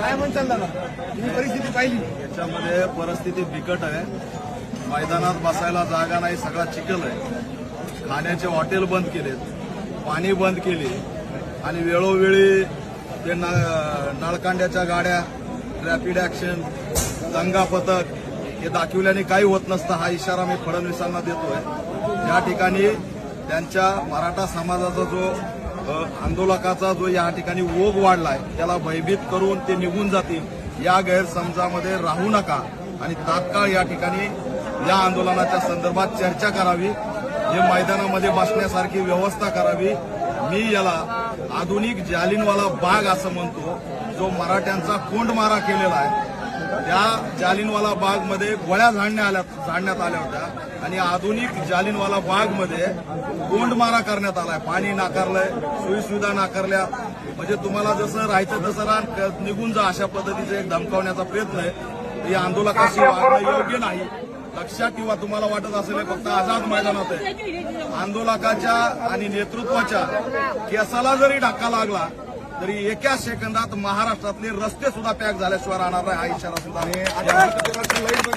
काय म्हणताल दादा? तुम्ही परिस्थिती पाहिली. याच्यामध्ये परिस्थिती बिकट आहे. मैदानात बसायला जागा नाही सगळा चिखल आहे. खाण्याचे हॉटेल बंद केलेत पाणी बंद केले. आणि वेळोवेळी ते न- नळकांड्याच्या गाड्या रॅपिड ॲक्शन दंगा पथक हे दाखवल्याने काही होत नसतं. हा इशारा मी फडणवीसांना देतोय. या ठिकाणी त्यांच्या मराठा समाजाचा जो आंदोलकाचा जो या ठिकाणी ओघ वाढलाय त्याला भयभीत करून ते निघून जातील या गैरसमजामध्ये राहू नका. आणि तात्काळ या ठिकाणी या आंदोलनाच्या संदर्भात चर्चा करावी हे मैदानामध्ये बसण्यासारखी व्यवस्था करावी. मी याला आधुनिक जालिनवाला बाग असं म्हणतो जो मराठ्यांचा कोंडमारा केलेला आहे. त्या जालिनवाला बागमध्ये गोळ्या झाडण्यात आल्या झाडण्यात आल्या होत्या. आणि आधुनिक जालिनवाला बागमध्ये कोंडमारा करण्यात आलाय. पाणी नाकारलंय सोयीसुविधा नाकारल्या. म्हणजे तुम्हाला जसं राहायचं तसं रान निघून जा अशा पद्धतीचं एक धमकावण्याचा प्रयत्न आहे. या आंदोलकाशी वागणं योग्य नाही. लक्षात किंवा तुम्हाला वाटत असेल फक्त आझाद मैदानात आहे. आंदोलकाच्या आणि नेतृत्वाच्या केसाला जरी धक्का लागला तरी एका सेकंदात महाराष्ट्रातले रस्ते सुद्धा पॅक झाल्याशिवाय राहणार नाही हा इशारा सुद्धा